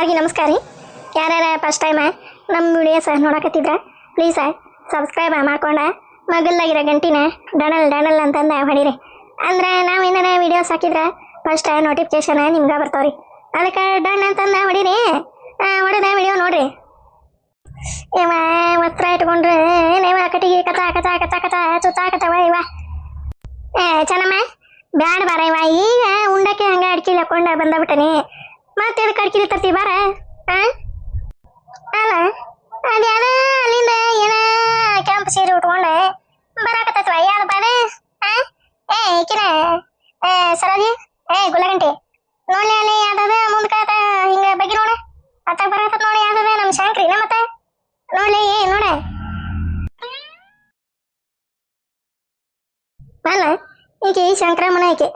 ಎಲ್ಲರಿಗೂ ನಮಸ್ಕಾರ ರೀ. ಯಾರ್ಯಾರ ಫಸ್ಟ್ ಟೈಮ ನಮ್ಮ ವಿಡಿಯೋಸ್ ನೋಡಕತ್ತಿದ್ರ ಪ್ಲೀಸ್ ಸಬ್ಸ್ಕ್ರೈಬ್ ಮಾಡ್ಕೊಂಡ, ಮಗಲ್ಲಾಗಿರೋ ಗಂಟಿನ ಡಣಲ್ ಡಣಲ್ ಅಂತಂದ ಹೊಡೀರಿ. ಅಂದ್ರೆ ನಾವು ಏನಾರ ವಿಡಿಯೋಸ್ ಹಾಕಿದ್ರೆ ಫಸ್ಟ್ ನೋಟಿಫಿಕೇಶನ್ ನಿಮ್ಗೆ ಬರ್ತಾವ್ರಿ ಅದಕ್ಕೆ ಡಣ್ ಅಂತಂದ ಹೊಡೀರಿ. ಹೊಡೆದ ವಿಡಿಯೋ ನೋಡ್ರಿ. ಇವ ವಸ್ತ್ರ ಇಟ್ಕೊಂಡ್ರೆ ನೇವ ಕಟಿಗೆ ಕತ ಕತ ಕತ ಕತ ಚುಚ್ಚ ಕಚವ ಇವ ಏ, ಚೆನ್ನಮ್ಮ, ಬ್ಯಾಡ ಬಾರ ಇವ ಈಗ ಉಂಡಕ್ಕೆ ಹಂಗ ಅಡ್ಕಿಲಿ ಹಾಕೊಂಡ ಬಂದಬಿಟ್ಟನಿ ಮತ್ತೆ ಅದಕ್ಕೆ ಅಡ್ಕಿಲಿ ತರ್ತಿ ಬಾರ ಆ? ಅಲ್ಲ ಅದ್ಯಾದ ಅಲ್ಲಿಂದ ಏನ ಕೆಂಪು ಸೀರೆ ಉಟ್ಕೊಂಡೆ ಬರಾಕತ್ತೈತ್ವ ಯಾರು ಬಾಡ ಆ? ಏ ಈಕಿನ ಏ ಸರೋಜಿ ಏ ಗುಲಗಂಟಿ ನೋಡ್ಲಿ ಅಲ್ಲಿ ಯಾವ್ದದ ಮುಂದ್ಕಾತ ಹಿಂಗ ಬಗ್ಗೆ ನೋಡ ಅತ್ತ ಬರಾಕತ್ತ ನೋಡಿ ಯಾವ್ದದ ನಮ್ಮ ಶಾಂಕ್ರಿ ನಮ್ಮ ನೋಡ್ಲಿ ಏ ನೋಡ ಅಲ್ಲ ಈಕೆ ಶಂಕರಮ್ಮನ ಈಕೆ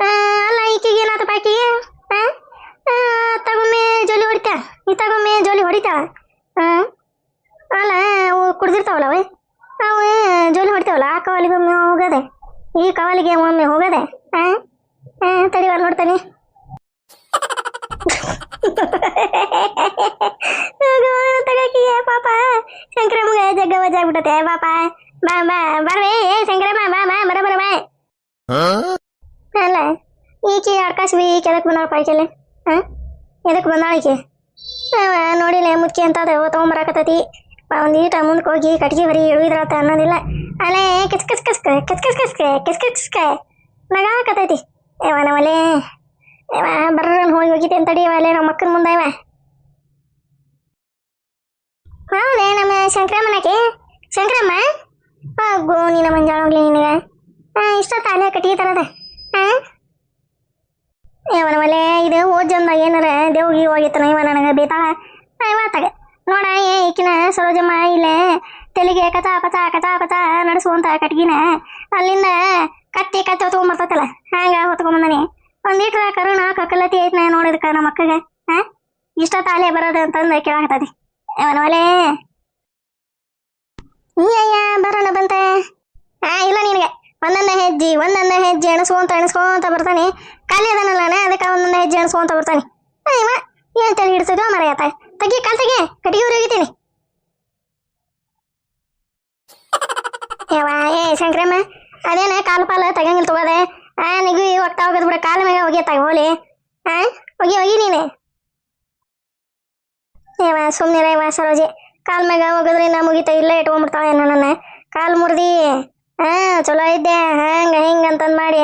ಆ, ಅಲ್ಲ ಈಕೆಗೆ ಏನಾತಪ್ಪ ಆಕೆಗೆ ಆ? ಆ, ತಗೊಮ್ಮೆ ಜೋಲಿ ಹೊಡಿತಾ ಈ ತಗೊಮ್ಮೆ ಜೋಲಿ ಹೊಡಿತಾಳ ಆ? ಅಲ್ಲ ಅವು ಕುಡ್ದಿರ್ತಾವಲ್ಲ ಅವೆ? ಅವು ಜೋಲಿ ಹೊಡಿತಾವಲ್ಲ ಆ ಕವಲಿಗೆ ಒಮ್ಮೆ ಹೋಗದೆ? ಈ ಕವಲಿಗೆ ಒಮ್ಮೆ ಹೋಗದೆ? ಆ? ಆ, ತಡಿವ ನೋಡ್ತಾನೆ. ತಗಕಿಗೆ ಪಾಪ. ಶಂಕರಮ್ಮಗ ಜಗ್ಗ ವಜ ಆಗ್ಬಿಟ್ಟತೆ ಪಾಪ. ಬಾ ಬಾ ಬರ್ರಿ ಏ ಶಂಕರಮ್ಮ ಬಾ ಬಾ ಬರ ಬರ ಬಾ. ಅಲ್ಲ ಈಕೆ ಆಕಾಶವಿ ಈಕೆ ಎದಕ್ಕೆ ಬಂದಾಳ ಪಾಯ್ಕೆಲೆ ಎದಕ್ಕೆ ಬಂದಾಳಿಕೆ ನೋಡಿಲ್ಲ ಮುಚ್ಚಿ ಅಂತ ಅದ ತೊಗೊಂಬರಾಕತ್ತೈತಿ ಒಂದು ಈಟ ಮುಂದಕ್ಕೆ ಹೋಗಿ ಕಟ್ಗೆ ಬರೀ ಇಳಿದ್ರತ್ತ ಅನ್ನೋದಿಲ್ಲ ಅಲ್ಲೇ ಕಚ್ ಕಚ್ ಕಸ್ಕ ಕಚ್ ಕಚ್ ಕಸ್ಕ ಕಚ್ ಕಚ್ ಕಚ್ಕ ನಗ ಹಾಕತೈತಿ ಏವ ನಾವಲ್ಲೇ ಏವ ಬರ್ರ ಹೋಗಿ ಹೋಗಿದ್ದೆ ಅಂತಡಿ ಅಲ್ಲೇ ನಮ್ಮ ಅಕ್ಕನ ಮುಂದೆ ಇವ ಹೌದೇ ನಮ್ಮ ಶಂಕರಮ್ಮನಕ್ಕೆ ಶಂಕರಮ್ಮ ಗೋ ನೀನ ಮಂಜಾಳ ಹೋಗ್ಲಿ ನಿನಗೆ ಇಷ್ಟೊತ್ತ ಅಲ್ಲೇ ಕಟ್ಟಿಗೆ ತರೋದೆ ಇವನ ಮಲೆ ಇದು ಓಜಂದ ಏನಾರ ದೇವ್ಗಿ ಹೋಗಿತ್ತನ ಇವ ನನಗೆ ಬೇತಾಳ? ಇವತ್ತಾಗ ನೋಡ, ಏ, ಈಕಿನ ಸರೋಜಮ್ಮ ಇಲ್ಲೇ ತೆಲಿಗೆ ಕಚ ಪಚ ಕಚ ಪಚ ನಡೆಸುವಂತ ಕಟ್ಗಿನ ಅಲ್ಲಿಂದ ಕತ್ತಿ ಕತ್ತಿ ಹೊತ್ಕೊಂಬರ್ತೈತಲ್ಲ ಹಂಗ ಹೊತ್ಕೊಂಬಂದನಿ. ಒಂದಿಟ್ರ ಕರುಣ ಕಕ್ಕಲತಿ ಐತ್ನ ನೋಡಿದ್ಕ ನಮ್ಮ ಅಕ್ಕಗೆ ಹಾ ಇಷ್ಟ ತಾಲೆ ಬರೋದು ಅಂತಂದು ಕೇಳಾಕತ್ತೈತಿ. ಇವನ ಒಲೆ ಅಯ್ಯ ಬರೋಣ ಬಂತೆ ಹಾ ಇಲ್ಲ ನಿನಗೆ ಒಂದೊಂದೇ ಹೆಜ್ಜೆ ಒಂದೊಂದೇ ಹೆಜ್ಜೆ ಎಣಸ್ಕೊಂತ ಎಣಸ್ಕೊಂತ ಬರ್ತಾನೆ. ಖಾಲಿ ಅದನಲ್ಲ ಅದಕ್ಕೆ ಒಂದೊಂದೇ ಹೆಜ್ಜೆ ಎಣಸ್ಕೊಂತ ಬರ್ತಾನೆ. ಅಯ್ಯವ ಏನ್ ತಲೆ ಹಿಡಿಸೋದು ಮರ ಆತ ತಗಿ, ಕಾಲ್ ತಗೆ, ಕಟ್ಟಿಗೆ ಹೋಗಿದ್ದೀನಿ. ಯಾವ ಏ ಶಂಕರಮ್ಮ, ಅದೇನ ಕಾಲು ಪಾಲ ತಗಂಗಿಲ್ಲ ತಗೋದೆ ಆ, ನಿಗು ಒಟ್ಟ ಹೋಗೋದು ಬಿಡ, ಕಾಲ ಮ್ಯಾಗ ಹೋಗಿ ತಗ ಹೋಲಿ ಆ, ಹೋಗಿ ಹೋಗಿ ನೀನೆ. ಏವ ಸುಮ್ಮನೆ ಇವ ಸರೋಜಿ. ಕಾಲ್ ಮ್ಯಾಗ ನಾ ಮುಗಿತ, ಇಲ್ಲೇ ಇಟ್ಕೊಂಡ್ಬಿಡ್ತಾವ ಏನೋ ನನ್ನ. ಕಾಲ್ ಮುರ್ದಿ. ಹಾ, ಚಲೋ ಇದ್ದೆ ಹಂಗ, ಹಿಂಗ ಅಂತಂದ್ ಮಾಡಿ.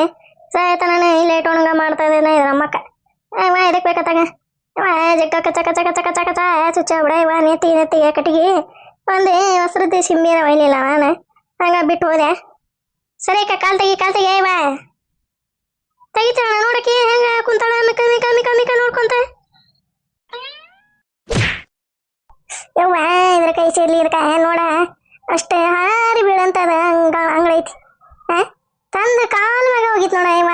ಸಾಯ್ತ ಲೇಟ್ ಇಲ್ಲೇ ಇಟ್ಕೊಂಡಂಗ ಮಾಡ್ತಾ ಇದ್ದೇನೆ ಇದ್ರ ಅಮ್ಮಕ್ಕ. ಇವ ಇದಕ್ಕೆ ಬೇಕತ್ತಾಗ ಇವ ಜಕ್ಕ ಕಚ ಕಚ ಕಚ ಕಚ ಕಚ ಚುಚ್ಚ, ಬಿಡ, ಇವ ನೆತ್ತಿ ನೆತ್ತಿಗೆ ಕಟ್ಟಿಗೆ. ಒಂದು ಹೊಸರದ್ದು ಸಿಂಬಿನ ಒಯ್ಲಿಲ್ಲ ನಾನು. ಹಂಗ ಬಿಟ್ಟು ಹೋದೆ. ಸರಿ ಅಕ್ಕ, ಕಾಲ್ ತೆಗಿ ಕಾಲ್ ತೆಗಿ ಇವ. ತೆಗಿತಾಳ ನೋಡಕ್ಕೆ, ಹೆಂಗ ಕುಂತಾಳ ಮಿಕ ಮಿಕ ಮಿಕ ಮಿಕ ನೋಡ್ಕೊಂತ. ಯವ್ವ, ಇದ್ರ ಕೈ ಸೇರ್ಲಿ ಇದಕ್ಕ ನೋಡ. ಅಷ್ಟೇ ಹಾರಿ ಹಂಗ ಹಂಗಳೈತಿ ಹಾ ತಂದ ಕಾಲ್ ಮ್ಯಾಗ ಹೋಗಿತ್ ನೋಡ ಇವ.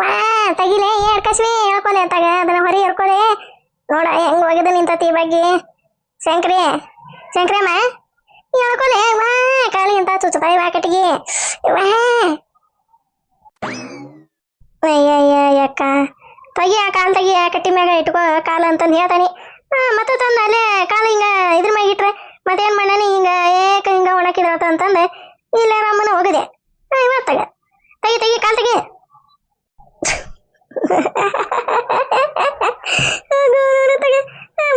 ವಾ ತೆಗಿಲೆ ಎಡ್ಕಸ್ವಿ ಹೇಳ್ಕೊಲೆ ಅಂತಾಗ. ಅದನ್ನ ಹೊರಿ ಹೇಳ್ಕೊಲೆ. ನೋಡ, ಹೆಂಗ್ ಹೋಗಿದ ನಿಂತತಿ ಬಗ್ಗೆ. ಶಂಕ್ರಿ, ಶಂಕ್ರಮ್ಮ ಹೇಳ್ಕೊಲೆ. ವಾ ಕಾಲಿ ಅಂತ ಚುಚ್ಚತ ಇವ ಕಟ್ಟಿಗೆ. ಇವ ಅಯ್ಯಯ್ಯಕ್ಕ ತಗಿ ಆ ಕಾಲ್ ತಗಿ ಕಟ್ಟಿ ಮ್ಯಾಗ ಇಟ್ಕೋ, ಕಾಲ ಅಂತಂದು ಹೇಳ್ತಾನೆ. ಮತ್ತೆ ತಂದ ಅಲ್ಲೇ ಕಾಲ ಹಿಂಗ ಇದ್ರ ಮ್ಯಾಗ ಇಟ್ರೆ. ಮತ್ತೇನ್ ಮಾಡಾನೆ ಹಿಂಗ ಏಕ ಹಿಂಗ ಒಣಕಿದ್ರತ ಅಂತಂದೆ, ಇಲ್ಲೇ ರಾಮನ ಹೋಗದೆ. ತಗ ಇವತ್ತಾಗ ತೆಗಿ. ತೆಗಿ ಕಾಲ್ ತೆಗಿ.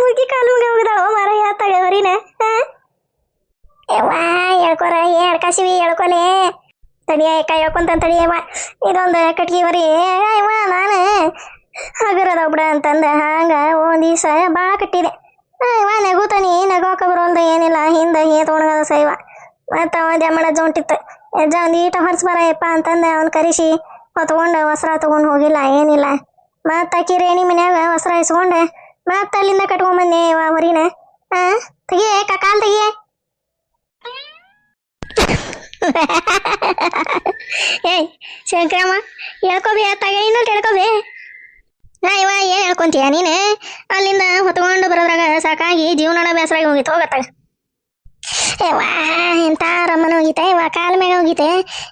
ಮುಗಿ ಕಾಲು ಮುಗ ಹೋಗದಾವ ಮರ ಯಾತಾಗ ಹೊರಿನ. ಯವ್ವ ಹೇಳ್ಕೊರ ಹೇಳ್ಕಾಸಿವಿ ಹೇಳ್ಕೊಲೆ ತಡಿಯ ಕೈ ಹೇಳ್ಕೊಂತ ತಡಿಯವ್ವ ಇದೊಂದು ಕಟ್ಗಿ ಹೊರಿ. ಇವ ನಾನು. ಹಗುರದ ಬಿಡ ಅಂತಂದ, ಹಂಗ ಒಂದ್ ದಿವಸ ಬಾ ಕಟ್ಟಿದೆ. ನಗುತಾನಿ ನಗೋಕ ಬರೋಲ್ದ ಏನಿಲ್ಲ, ಹಿಂದೆ ಹೇ ತೊಗೊಂಡದ ಸೈವ. ಮತ್ತು ಅವ ಜಮಣ ಜೊಂಟಿತ್ತು. ಎಜ್ಜ ಒಂದು ಈಟ ಹೊರ್ಸ್ ಬರಯಪ್ಪ ಅಂತಂದ, ಅವ್ನು ಕರಿಸಿ ಹೊತ್ಕೊಂಡು ವಸ್ತ್ರ ತಗೊಂಡ್ ಹೋಗಿಲ್ಲ, ಏನಿಲ್ಲ. ಮತ್ತ ಆಕಿ ರೇಣಿ ಮನ್ಯಾಗ ವಸ್ತ್ರ ಇಸ್ಕೊಂಡೆ, ಮತ್ತ ಅಲ್ಲಿಂದ ಕಟ್ಕೊಂಡ್ ಬಂದೆ ಇವ ಹೊರಿನ. ಹಾ ತೆಗಿಯೇ ಕಾಲ್ ತೆಗಿಯೇ. ಏಯ್, ಶಂಕರಮ್ಮ, ಹೇಳ್ಕೊಬಿ ಅತ್ತಾಗ ಇನ್ನೂ ಹೇಳ್ಕೊಬಿ. ನಾ ಇವ ಏನು ಹೇಳ್ಕೊಂತೀಯ ನೀನು? ಅಲ್ಲಿಂದ ಹೊತ್ಕೊಂಡು ಬರೋದ್ರಾಗ ಸಾಕಾಗಿ ಜೀವನನ ಬೇಸರಾಗಿ ಹೋಗಿತ್ತು ಹೋಗತ್ತಾಗ ಏವಾ ಎಂತ ರಮ್ಮನ ಹೋಗಿತೆ ಇವ ಕಾಲ ಮ್ಯಾಗ ಹೋಗಿತೆ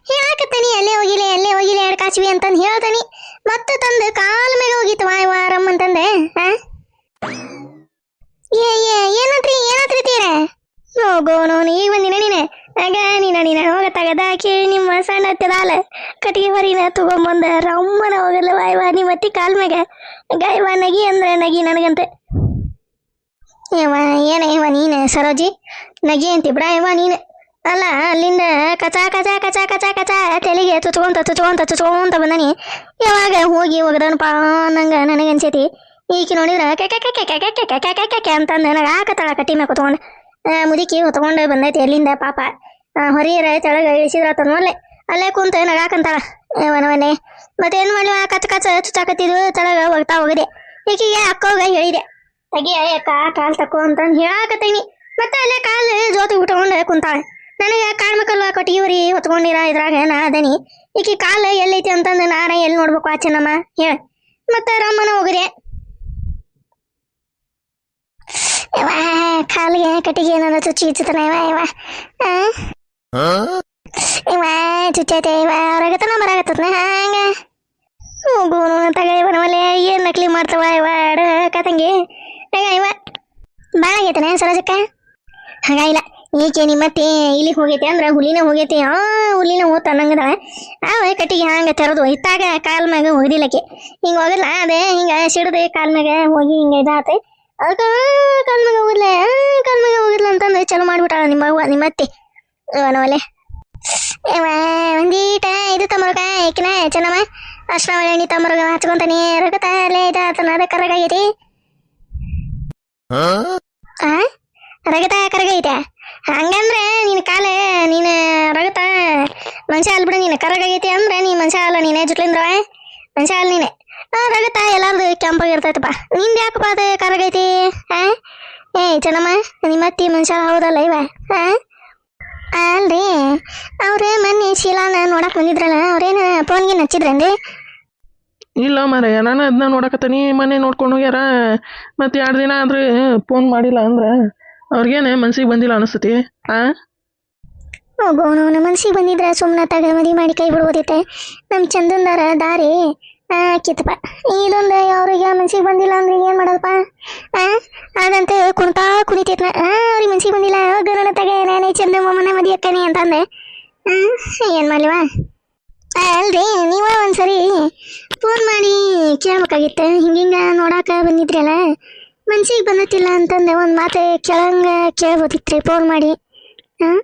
ಹೇಳಕತ್ತೀನಿ ಅಲ್ಲೇ ಹೋಗಿಲೆ, ಅಲ್ಲೇ ಹೋಗಿಲಿ, ಎರಡು ಕಾಚ್ವಿ ಅಂತಂದು ಹೇಳ್ತಾನಿ ಮತ್ತೆ ತಂದು ಕಾಲ ಮ್ಯಾಗ ಹೋಗಿತ್ತು, ವಾ ಇವ ರಮ್ಮ ಅಂತಂದೆ ಹಾ ಏ ಏ, ಏನಂತ್ರಿ ಏನಂತ್ರಿ ತೀರ? ನೋನು, ಈಗ ಬಂದಿನ ನೀನೆ. ಆಗ ನೀನ ನೀನ ಹೋಗ ತಗದ ಕೇಳಿ ನಿಮ್ಮ ಸಣ್ಣ ಹತ್ತದಾಲ ಕಟ್ಟಿಗೆ ಬರೀನ ತಗೊಂಬಂದ ರಮ್ಮನ ಹೋಗಲ್ಲ ವಾಯ್ ವಾ ನಿಮ್ಮ ಅತ್ತಿ ಕಾಲ್ ಮ್ಯಾಗ ಗಾಯವ ನಗಿ ಅಂದ್ರೆ ನಗಿ ನನಗಂತ ಏವ ಏನ ಏವ ನೀನು ಸರೋಜಿ ನಗಿ ಅಂತಿ ಬಿಡ ಏವ ನೀನು ಅಲ್ಲ ಅಲ್ಲಿಂದ ಕಚಾ ಕಚಾ ಕಚಾ ಕಚಾ ಕಚಾ ತೆಲಿಗೆ ಚುಚ್ಕೊಂತ ಚುಚ್ಕೊಂತ ಚುಚ್ಕೊಂತ ಬಂದಾನಿ ಯಾವಾಗ ಹೋಗಿ ಒಗದನಪ್ಪ ಅನ್ನಂಗ ನನಗನ್ಸೈತಿ ಈಕೆ ನೋಡಿದ್ರೆ ಕೆಕೆ ಕೆಕೆ ಕೆಕೆ ಕೆಕೆ ಕೆಕೆ ಕೆಕೆ ಅಂತಂದು ನನಗೆ ಆಕತ್ತಾಳ ಕಟ್ಟಿ ಮ್ಯಾಗ ಕುತ್ಕೊಂಡು ಮುದುಕಿ ಹೊತ್ಕೊಂಡು ಬಂದೈತಿ ಎಲ್ಲಿಂದ ಪಾಪ. ಹೊರಿಯರ ತೆಳಗ ಇಳಿಸಿದ್ರ ನೋಡ್ಲೆ ಅಲ್ಲೇ ಕುಂತ ನಗಾಕಂತಾಳ. ಮತ್ತೆ ಮತ್ತೇನು ಮಾಡಿ ಕಚ್ ಕಚ ಚುಚ್ಚಾಕತ್ತಿದ್ವು ತೆಳಗ ಹೋಗ್ತಾ ಹೋಗಿದೆ ಈಕಿಗೆ ಅಕ್ಕೋಗ ಹೇಳಿದೆ. ತೆಗಿಯ ಅಕ್ಕ, ಕಾಲ್ ತಕೋ ಅಂತ ಹೇಳಾಕತ್ತೀನಿ. ಮತ್ತೆ ಅಲ್ಲೇ ಕಾಲ್ ಜೋತಿ ಉಟ್ಕೊಂಡು ಕುಂತಾಳೆ. ನನಗೆ ಕಾಣ್ಬೇಕಲ್ವ ಕೊಟ್ಟಿಗೆ ಹೊರಿ ಹೊತ್ಕೊಂಡಿರ, ಇದ್ರಾಗ ನಾ ಅದನಿ ಈಕಿ ಕಾಲು ಎಲ್ಲೈತಿ ಅಂತಂದು ನಾನ ಎಲ್ಲಿ ನೋಡ್ಬೇಕು ಆಚೆನಮ್ಮ ಹೇಳ. ಮತ್ತೆ ರಮ್ಮನ ಹೋಗಿದೆ ಯವ್ವ, ಕಾಲಿಗೆ ಕಟ್ಟಿಗೆ ಏನಾರ ಚುಚ್ಚಿ ಚುತ್ತನ ಇವ ಇವ ಆ? ಇವ ಚುಚ್ಚೈತೆ ಹೊರಗತನ ಬರಾಗತ್ತನ ಹಂಗ? ಹೋಗುನು ತಗಳಿ ಒಲೆ ಏನ್ ನಕಲಿ ಮಾಡ್ತವ ಅಡ ಕತಂಗಿ ತಗ? ಇವ ಬಾಳ ಆಗೈತನ ಸರೋಜಕ್ಕ? ಹಂಗ ಇಲ್ಲ ಈಕೆ ನಿಮ್ಮತ್ತೆ ಇಲ್ಲಿಗೆ ಹೋಗೈತೆ ಅಂದ್ರೆ ಹುಲಿನ ಹೋಗೈತೆ ಆ ಹುಲಿನ ಹೋತ ಅನ್ನಂಗದವ ಅವ ಕಟ್ಟಿಗೆ ಹಂಗ ತೆರೆದು ಇತ್ತಾಗ ಕಾಲ್ ಮ್ಯಾಗ ಹೋಗಿದಿಲ್ಲಕ್ಕೆ ಹಿಂಗ ಹೋಗಲ್ಲ ಅದೇ ಹಿಂಗ ಸಿಡಿದು ಕಾಲ್ ಮ್ಯಾಗ ಹೋಗಿ ಹಿಂಗ ಇದಾತ. ಅದಕ್ಕ ಕಾಲ್ ಮ್ಯಾಗ ಹೋಗಿಲ್ಲ ಕಾಲ್ ಮ್ಯಾಗ ಹೋಗಿಲ್ಲ ಅಂತಂದು ಚಲೋ ಮಾಡ್ಬಿಟ್ಟಾಳ ನಿಮ್ಮ ಅವ್ವ ನಿಮ್ಮ ಅತ್ತೆ. ಅವನವಲೆ ಒಂದೀಟ ಇದು ತಮರ್ಗ ಏಕಿನ ಚೆನ್ನಮ್ಮ. ಅಷ್ಟ ಎಣ್ಣೆ ತಮರ್ಗ ಹಚ್ಕೊಂತಾನೆ ರಗತ ಅಲ್ಲೇ ಇದಾತನ ಅದ ಕರಗಾಗೈತಿ ರಗತ ಕರಗೈತೆ? ಹಂಗಂದ್ರೆ ನಿನ್ನ ಕಾಲ ನೀನು ರಗತ ಮನುಷ್ಯ ಅಲ್ಬಿಡ ನೀನು. ಕರಗೈತಿ ಅಂದ್ರೆ ನೀ ಮನುಷ್ಯ ಅಲ್ಲ ನೀನೇ ಜುಟ್ಲಿಂದ್ರವ. ಮನುಷ್ಯ ಅಲ್ಲ ನೀನೆ. ರಗತ ಎಲ್ಲಾರ್ದು ಕೆಂಪಾಗಿರ್ತೈತಪ್ಪ ನಿಂದ ಯಾಕಪ್ಪ ಅದು ಕರಗೈತಿ ಹಾಂ ಏ ಚೆನ್ನಮ್ಮ ನಿಮ್ಮ ಅತ್ತಿ ಮನುಷ್ಯ ಹೌದಲ್ಲ ಇವ ಆ? ಅಲ್ರಿ ಅವ್ರು ಮೊನ್ನೆ ಶೀಲಾನ ನೋಡಕ್ ಬಂದಿದ್ರಲ್ಲ ಅವ್ರೇನು ಫೋನ್ಗೆ ಹಚ್ಚಿದ್ರೇನ್ರಿ ಇಲ್ಲ ಮಾರಯ್ಯ ನಾನು ಅದನ್ನ ನೋಡಕತ್ತೀನಿ. ಮನೆ ನೋಡ್ಕೊಂಡು ಹೋಗ್ಯಾರ ಮತ್ತೆ ಎರಡು ದಿನ ಆದ್ರೆ ಫೋನ್ ಮಾಡಿಲ್ಲ ಅಂದ್ರೆ ಅವ್ರಿಗೇನೆ ಮನ್ಸಿಗೆ ಬಂದಿಲ್ಲ ಅನಿಸ್ತತಿ ಆ? ಹೋಗೋನು ನಮ್ಮ ಮನ್ಸಿಗೆ ಬಂದಿದ್ರೆ ಸುಮ್ಮನೆ ತಗ ಮದಿ ಮಾಡಿ ಕೈ ಬಿಡ್ಬೋದಿತ್ತೆ. ನಮ್ಮ ಚಂದನ್ದಾರ ದಾರಿ ಕಿತ್ತಪ್ಪ, ಇದೊಂದು ಅವ್ರಿಗೆ ಮನ್ಸಿಗೆ ಬಂದಿಲ್ಲ ಅಂದ್ರೆ ಏನು ಮಾಡೋದಪ್ಪ? ಅದಂತೆ ಕುಣಿತಾ ಕುಣಿತೈತ್ನ ಅವ್ರಿಗೆ ಮನ್ಸಿಗೆ ಬಂದಿಲ್ಲ ಗರಣ ತಗ, ನಾನೇ ಚಂದ ಮೊಮ್ಮನ ಮದಿ ಅಂತ ಅಂತಂದೆ. ಏನು ಮಾಡ್ಲಿವಾ? ಅಲ್ರಿ, ನೀವ ಒಂದ್ಸರಿ ಫೋನ್ ಮಾಡಿ ಕೇಳ್ಬೇಕಾಗಿತ್ತು? ಹಿಂಗಿಂಗ ನೋಡಾಕ ಬಂದಿದ್ರಲ್ಲ? ಮನ್ಸಿಗೆ ಬಂದತ್ತಿಲ್ಲ ಅಂತಂದೆ, ಒಂದು ಮಾತು ಕೇಳಂಗ ಕೇಳ್ಬೋದಿತ್ರಿ ಫೋನ್ ಮಾಡಿ. ಹಾಂ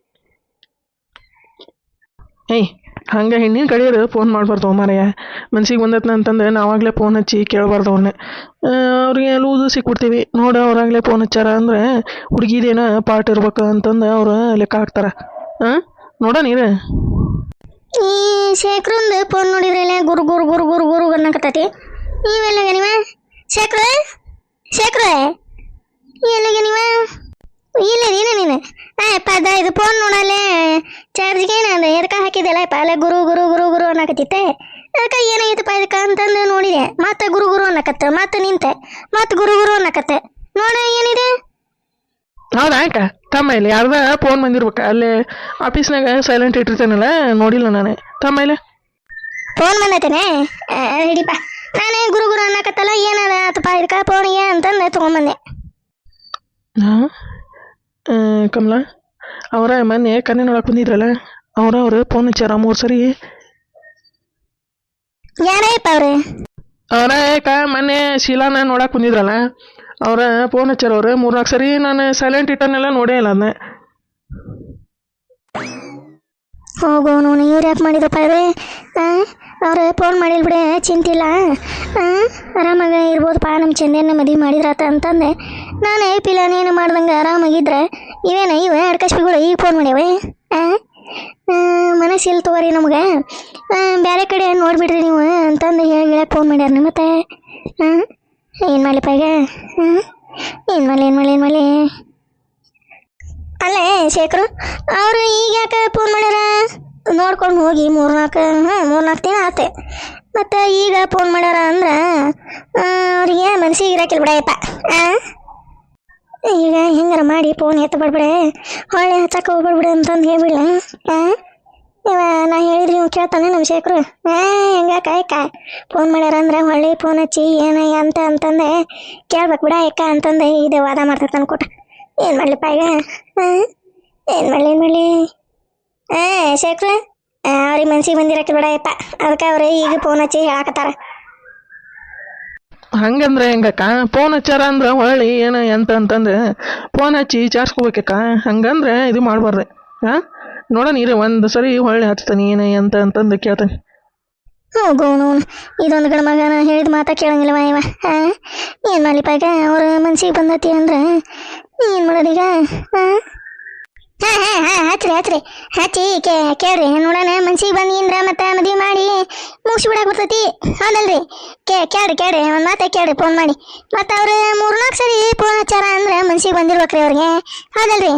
ಹಂಗೆ ಹೆಣ್ಣಿನ ಕಡೆಯರು ಫೋನ್ ಮಾಡಬಾರ್ದು ಮಾರಯ್ಯ ಮನ್ಸಿಗೆ ಬಂದತ್ನ ಅಂತಂದ್ರೆ ನಾವಾಗಲೇ ಫೋನ್ ಹಚ್ಚಿ ಕೇಳಬಾರ್ದು ಅವ್ರನ್ನ ಅವ್ರಿಗೆ ಲೂಸು ಸಿಕ್ಬಿಡ್ತೀವಿ. ನೋಡು ಅವ್ರಾಗಲೇ ಫೋನ್ ಹಚ್ಚಾರ ಅಂದ್ರೆ ಹುಡುಗಿದೇನ ಪಾರ್ಟ್ ಇರ್ಬೇಕು ಅಂತಂದು ಅವರು ಲೆಕ್ಕ ಹಾಕ್ತಾರೆ. ಹಾಂ ನೋಡ ನೀರು ಈ ಶೇಖರಂದು ಫೋನ್ ನೋಡಿದ್ರಲ್ಲ ಗುರು ಗುರು ಗುರು ಗುರು ಗುರು ಅನ್ನಕತ್ತೈತಿ. ನೀವೆಲ್ಲಗ ನೀವ? ಶೇಖರ? ಶೇಖರ? ಎಲ್ಲಿಗೆ ನೀವ? ಇಲ್ಲ ನೀನ ನೀನು ಆಯಪ್ಪ ಅದ ಇದು ಫೋನ್ ನೋಡಲ್ಲೇ ಚಾರ್ಜ್ಗೆ ನಾನು ಎದಕ್ಕೆ ಹಾಕಿದ್ದೆಲ್ಲ ಅಪ್ಪ ಅಲ್ಲೇ ಗುರು ಗುರು ಗುರು ಗುರು ಅನ್ನಕತ್ತಿತ್ತೆ ಅದಕ್ಕೆ ಏನಾಗೈತಪ್ಪ ಇದಕ್ಕೆ ಅಂತಂದು ನೋಡಿದೆ ಮತ್ತೆ ಗುರು ಗುರು ಅನ್ನಕತ್ತೆ ಮತ್ತೆ ನಿಂತೆ ಮತ್ತೆ ಗುರು ಗುರು ಅನ್ನಕತ್ತೆ ನೋಡ ಏನಿದೆ ಹೌದಾ ಅಕ್ಕ ತಮ್ಮ ಇಲ್ಲಿ ಯಾರ್ದ ಫೋನ್ ಬಂದಿರ್ಬೇಕು ಅಲ್ಲೇ ಆಫೀಸ್ನಾಗ ಸೈಲೆಂಟ್ ಇಟ್ಟಿರ್ತೇನಲ್ಲ ನೋಡಿಲ್ಲ ನಾನು ತಮ್ಮ ಇಲ್ಲಿ ಫೋನ್ ಬಂದೈತೇನೆ ಹಿಡಿಪ ನಾನೇ ಗುರು ಗುರು ಅನ್ನಕತ್ತಲ್ಲ ಏನದ ಆತಪ್ಪ ಇದಕ್ಕೆ ಫೋನಿಗೆ ಅಂತಂದು ತೊಗೊಂಬಂದೆ ಹಾಂ ಕಮಲ ಅವರ ಮೊನ್ನೆ ಕನ್ನೆ ನೋಡಕ್ಕೆ ಬಂದಿದ್ರಲ್ಲ ಅವ್ರ ಅವ್ರು ಫೋನ್ ಹಚ್ಚಾರ ಮೂರು ಸರಿ ಯಾರಯ್ಯಪ್ಪ ಅವ್ರು ಅವರ ಏಕ ಮೊನ್ನೆ ಶೀಲಾನ ನೋಡಕ್ಕೆ ಬಂದಿದ್ರಲ್ಲ ಅವ್ರ ಫೋನ್ ಹಚ್ಚಾರ ಅವ್ರು ಮೂರ್ನಾಲ್ಕು ಸರಿ ನಾನು ಸೈಲೆಂಟ್ ಇಟ್ಟನ್ನೆಲ್ಲ ನೋಡೇ ಇಲ್ಲ ಅದನ್ನ ಹೋಗು ನೋನು ಇವ್ರು ಯಾಕೆ ಮಾಡಿದಪ್ಪ ಇವ್ರೆ ಅವ್ರು ಫೋನ್ ಮಾಡಿಲ್ಲ ಬಿಡೆ ಚಿಂತಿಲ್ಲ ಆ, ಆರಾಮಾಗ ಇರ್ಬೋದಪ್ಪ ನಮ್ಮ ಚಂದನ್ನ ಮದುವೆ ಮಾಡಿದ್ರಾತ ಅಂತಂದೆ ನಾನು ಪಿಲಾನೇನು ಮಾಡ್ದಂಗೆ ಆರಾಮಾಗಿದ್ರೆ, ಇವೇನ ಇವ? ಅಡ್ಕಶ್ಪಿಗಳು ಈಗ ಫೋನ್ ಮಾಡ್ಯಾವೆ? ಮನಸ್ಸಿಲ್ಲ ತಗೋರಿ ನಮಗೆ? ಬೇರೆ ಕಡೆ ನೋಡಿಬಿಡ್ರಿ ನೀವು ಅಂತಂದು ಹೇಳಿ ಹೇಳಕ್ಕೆ ಫೋನ್ ಮಾಡ್ಯಾರ ಮತ್ತೆ. ಹಾಂ ಏನು ಮಾಡ್ಲಿಪ್ಪ ಹಾಂ ಏನು ಮಾಡಲಿ ಏನು ಮಾಡಲಿ ಏನು ಮಾಡಲಿ? ಅಲ್ಲೇ ಶೇಖರು, ಅವರು ಈಗ ಯಾಕೆ ಫೋನ್ ಮಾಡ್ಯಾರ? ನೋಡ್ಕೊಂಡು ಹೋಗಿ ಮೂರು ಮೂರ್ನಾಲ್ಕು ಹಾಂ ಮೂರ್ನಾಲ್ಕು ದಿನ ಆತೆ. ಮತ್ತು ಈಗ ಫೋನ್ ಮಾಡ್ಯಾರ ಅಂದ್ರೆ ಅವ್ರಿಗೆ ಮನ್ಸಿಗೆ ಇರಕಿಲ್ಲ ಬಿಡಯಪ್ಪ ಆ? ಈಗ ಹೆಂಗಾರ ಮಾಡಿ ಫೋನ್ ಎತ್ತ ಬಿಡ್ಬಿಡೆ ಹೊಳ್ಳಿ ಹಚ್ಚಕ್ಕೆ ಹೋಗ್ಬಿಡ್ಬಿಡೆ ಅಂತಂದು ಹೇಳ್ಬಿಡ್ಲ. ಇವ ನಾ ಹೇಳಿದ್ರಿ ಇವ್ ಕೇಳ್ತಾನೆ ನಮ್ಮ ಶೇಖರು. ಏ, ಹೆಂಗ ಕಾಯಕ ಫೋನ್ ಮಾಡ್ಯಾರ ಅಂದ್ರೆ ಹೊಳ್ಳಿ ಫೋನ್ ಹಚ್ಚಿ ಏನ ಅಂತ ಅಂತಂದೆ. ಕೇಳ್ಬೇಕು ಬಿಡ ಯಾಕ ಅಂತಂದೆ. ಇದೆ ವಾದ ಮಾಡ್ತೈತೆ ಅನ್ಕೊಟ ಏನು ಮಾಡ್ಲಿಪ್ಪ ಈಗ? ಏನು ಮಾಡಲಿ ಏನು ಮಾಡಲಿ? ಹಾಂ ಶೇಖರು. ಅವ್ರಿಗೆ ಮನ್ಸಿಗೆ ಬಂದಿರಕ್ಕೆ ಬಿಡಯಪ್ಪ ಅದಕ್ಕೆ ಅವ್ರು ಈಗ ಫೋನ್ ಹಚ್ಚಿ ಹೇಳಾಕತ್ತಾರ. ಹಂಗಂದ್ರೆ ಹೆಂಗಕ್ಕ ಫೋನ್ ಹಚ್ಚಾರ ಅಂದ್ರೆ ಹೊಳ್ಳಿ ಏನು ಎಂತ ಅಂತಂದ್ರೆ ಫೋನ್ ಹಚ್ಚಿ ವಿಚಾರಿಸ್ಕೋಬೇಕಕ್ಕ ಹಂಗಂದ್ರೆ ಇದು ಮಾಡಬಾರ್ದೆ. ಹಾಂ ನೋಡೋಣ ಇರಿ ಒಂದು ಸರಿ ಹೊಳ್ಳಿ ಹಚ್ತಾನೆ ಏನು ಎಂತ ಅಂತಂದು ಕೇಳ್ತಾನೆ. ಹೋಗು ಅವನು ಇದೊಂದು ಗಣ ಮಗನ ಹೇಳಿದ ಮಾತಾ ಕೇಳಂಗಿಲ್ಲವ ಇವ. ಹಾಂ ಏನು ಮಾಡ್ಲಿಪ್ಪ ಈಗ ಅವ್ರ ಮನ್ಸಿಗೆ ಬಂದತಿ ಅಂದ್ರೆ ಏನು ಮಾಡೋದೀಗ ಹಾಂ ಹಾಂ ಹಾಂ ಹಾಂ, ಹಚ್ರಿ ಹಚ್ರಿ. ಹಚ್ಚಿ ಕೇಳ್ರಿ. ನೋಡೋಣ, ಮನ್ಸಿಗೆ ಬಂದಿಂದ್ರ ಮತ್ತೆ ಮದುವೆ ಮಾಡಿ ಮುಗಿಸಿ ಬಿಡಕ್ಕೆ ಬರ್ತೈತಿ ಹೌದಲ್ರಿ ಕೇ ಕೇಳ್ರಿ ಕೇಳ್ರಿ ಒಂದು ಮಾತೆ ಕೇಳ್ರಿ ಫೋನ್ ಮಾಡಿ ಮತ್ತು ಅವ್ರು ಮೂರ್ನಾಲ್ಕು ಸರಿ ಫೋನ್ ಹಚ್ಚಾರ ಅಂದ್ರೆ ಮನ್ಸಿಗೆ ಬಂದಿರ್ಬೇಕ್ರಿ ಅವ್ರಿಗೆ ಹೌದಲ್ರಿ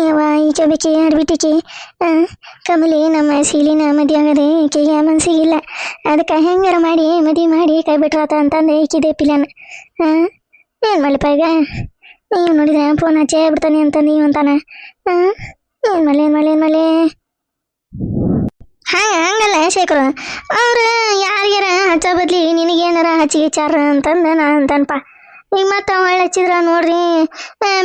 ಯವ್ವ ಈಚೆ ಬಿಚ್ಚಿ ಆಡ್ಬಿಟ್ಟಿಕಿ ಕಮಲಿ ನಮ್ಮ ಸೀಲಿನ ಮದುವೆ ಆಗದೆ ಈಕೆಗೆ ಮನ್ಸಿಗಿಲ್ಲ ಅದಕ್ಕೆ ಹೆಂಗಾರ ಮಾಡಿ ಮದುವೆ ಮಾಡಿ ಕೈ ಬಿಟ್ರಾತ ಅಂತಂದು ಈಕಿದೆ ಪಿಲನ್ ಹಾಂ ಏನು ಮಾಡಲಿಪ್ಪ ಈಗ ನೀವು ನೋಡಿದ್ರೆ ಫೋನ್ ಹಚ್ಚೇ ಬಿಡ್ತಾನೆ ಅಂತ ನೀವು ಅಂತಾನೆ ಹಾಂ ಏನು ಮಾಡಲಿ ಏನು ಮಾಡಲಿ ಏನು ಮಾಡಲಿ ಹಾಂ, ಹಂಗಲ್ಲ ಶೇಖರು. ಅವ್ರು ಯಾರಿಗಾರ ಹಚ್ಚೋ ಬದ್ಲಿ ನಿನಗೇನಾರ ಹಚ್ಚಿ ವಿಚಾರ ಅಂತಂದು ನಾ ಅಂತನಪ್ಪ ಈಗ ಮತ್ತೆ ಹೊಳ್ಳಿ ಹಚ್ಚಿದ್ರ ನೋಡ್ರಿ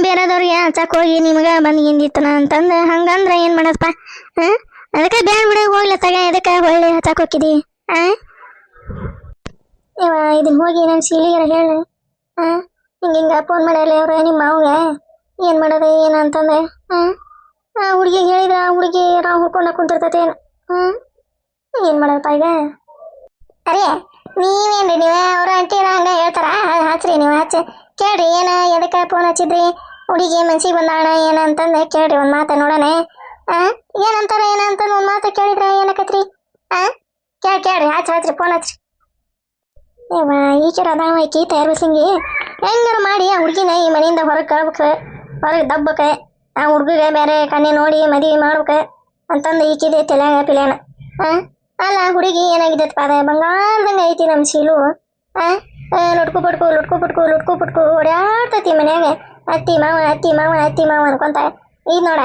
ಬೇರೆದವ್ರಿಗೆ ಹಚ್ಚಕ್ಕೆ ಹೋಗಿ ನಿಮ್ಗೆ ಬಂದು ಹಿಂದಿತ್ತನ ಅಂತಂದು, ಹಂಗಂದ್ರೆ ಏನು ಮಾಡೋದಪ್ಪ ಹಾಂ ಅದಕ್ಕೆ ಬೇಡ ಬಿಡ, ಹೋಗ್ಲ ತಗ ಅದಕ್ಕೆ ಒಳ್ಳೆ ಹಚ್ಚಕ್ಕೆ ಹೋಗಿದಿ ಹಾಂ ಇವ ಇದನ್ನ ಹೋಗಿ ನನ್ನ ಸೀಲಿಗರ ಹೇಳು. ಹಾಂ ಹಿಂಗೆ ಹಿಂಗೆ ಫೋನ್ ಮಾಡಲ್ಲ ಅವ್ರು ನಿಮ್ಮ ಮಾವ್ಗೆ. ಏನು ಮಾಡೋದು, ಏನು ಅಂತಂದೆ? ಹಾಂ ಹುಡುಗಿಗೆ ಹೇಳಿದ್ರೆ ಹುಡುಗಿ ನಾವು ಹುಡ್ಕೊಂಡು ಕುಂತಿರ್ತೈತೆ ಏನು ಹಾಂ ಏನು ಮಾಡೋದಪ್ಪ ಈಗ? ಅರೇ, ನೀವೇನ್ರಿ ನೀವೇ? ಅವ್ರ ಅಂಟಿರ ಹಂಗ ಹೇಳ್ತಾರ? ಹಚ್ರಿ ನೀವು ಹಚ್ಚಿ ಕೇಳ್ರಿ, ಏನ, ಎದಕ್ಕೆ ಫೋನ್ ಹಚ್ಚಿದ್ರಿ? ಹುಡುಗಿ ಮನ್ಸಿಗೆ ಬಂದಾಣ ಏನ ಅಂತಂದು ಕೇಳ್ರಿ, ಒಂದು ಮಾತು ನೋಡೋಣ. ಆ, ಏನಂತಾರ ಏನಂತ ಒಂದು ಮಾತು ಕೇಳಿದ್ರೆ ಏನಕತ್ರಿ? ಆ, ಕೇಳಿ, ಕೇಳ್ರಿ ಹಚ್ಚ ಹಚ್ರಿ ಫೋನ್ ಹಚ್ರಿ. ಏವ ಈ ಕಡೆ ಅದಾವ ಈಕಿ ಹೆಂಗಾರ ಮಾಡಿ ಆ ಹುಡುಗಿನ ಈ ಮನೆಯಿಂದ ಹೊರಗೆ ಕಳ್ಬೇಕು, ಹೊರಗೆ ದಬ್ಬಕ್ಕೆ ಆ ಹುಡುಗಿಗೆ ಬೇರೆ ಕಣ್ಣೆ ನೋಡಿ ಮದುವೆ ಮಾಡ್ಬೇಕು. ಅಂತಂದು ಈಕಿದೆ ತಲೆಯಾಗ ಪಿಲ್ಯಾನ ಹಾಂ ಅಲ್ಲ ಹುಡುಗಿ ಏನಾಗಿದೆ ಅದ? ಬಂಗಾರದಂಗೆ ಐತಿ ನಮ್ಮ ಶೀಲು. ಆ? ಲುಟ್ಕು ಪುಟ್ಕು ಲುಟ್ಕು ಪುಟ್ಕು ಲುಟ್ಕು ಪುಟ್ಕು ಮನ್ಯಾಗ. ಅತ್ತಿ ಮಾವ ಅತ್ತಿ ಮಾವ ಅತ್ತಿ ಮಾವ ಅನ್ಕೊಂತ. ಈಗ ನೋಡ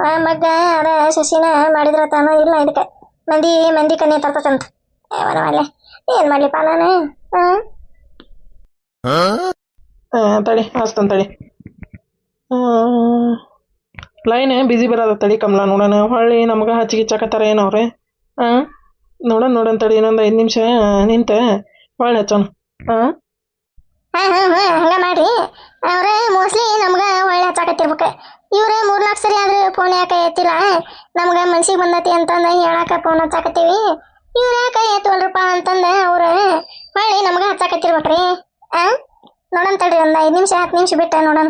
ಆ, ಮಗ್ಗ ಅದ ಸಸಿನ ಮಾಡಿದ್ರ ತಾನೋ ಇಲ್ಲ ಇದಕ್ಕೆ. ಮಂದಿ ಮಂದಿ ಕಣ್ಣೆ ತರ್ತದಂತ ಅವನವಲ್ಲೇ ಏನು ಮಾಡ್ಲಿಪ್ಪ ನಾನು? ಹಾಂ ತಡಿ ಹಚ್ತಾನೆ ತಡಿ ಲೈನ್ ಬಿಸಿ ಬರೋದ ತಡಿ ಕಮಲ, ನೋಡೋಣ. ಹೊಳ್ಳಿ ನಮ್ಗೆ ಹಚ್ಚಿ ಗಿಚ್ಚಾಕತ್ತಾರ ಏನು ಅವ್ರೆ? ಹಾಂ ನೋಡೋಣ ನೋಡೋಣ ತಡಿ, ಇನ್ನೊಂದು ಐದು ನಿಮಿಷ. ನಿಂತೆ. ಹೊಳ್ಳಿ ಹಚ್ಚೋಣ. ಹಾಂ ಹಾಂ ಹಾಂ ಹಾಂ, ಹಂಗೆ ಮಾಡಿರಿ. ಅವರೇ ಮೋಸ್ಟ್ಲಿ ನಮ್ಗೆ ಒಳ್ಳೆ ಹಚ್ಚಾಕತ್ತಿರ್ಬೇಕು. ಇವ್ರೆ ಮೂರ್ನಾಲ್ಕು ಸರಿ ಆದ್ರೆ ಫೋನ್ ಯಾಕೆ ಎತ್ತಿಲ್ಲ? ನಮ್ಗೆ ಮನ್ಸಿಗೆ ಬಂದತಿ ಅಂತಂದು ಹೇಳಕ್ಕೆ ಫೋನ್ ಹಚ್ಚಾಕತ್ತೀವಿ. ಇವ್ರು ಯಾಕೆ ಎತ್ತುವಲ್ರಪ್ಪ ಅಂತಂದು ಅವ್ರು, ಹೊಳ್ಳಿ ನಮ್ಗೆ ಹಚ್ಚಾಕತ್ತಿರ್ಬೇಕ್ರಿ. ಹಾಂ ನೋಡೋಣ ತಡ್ರಿ ಒಂದು ಐದು ನಿಮಿಷ, ಹತ್ತು ನಿಮಿಷ ಬಿಟ್ಟೆ ನೋಡೋಣ.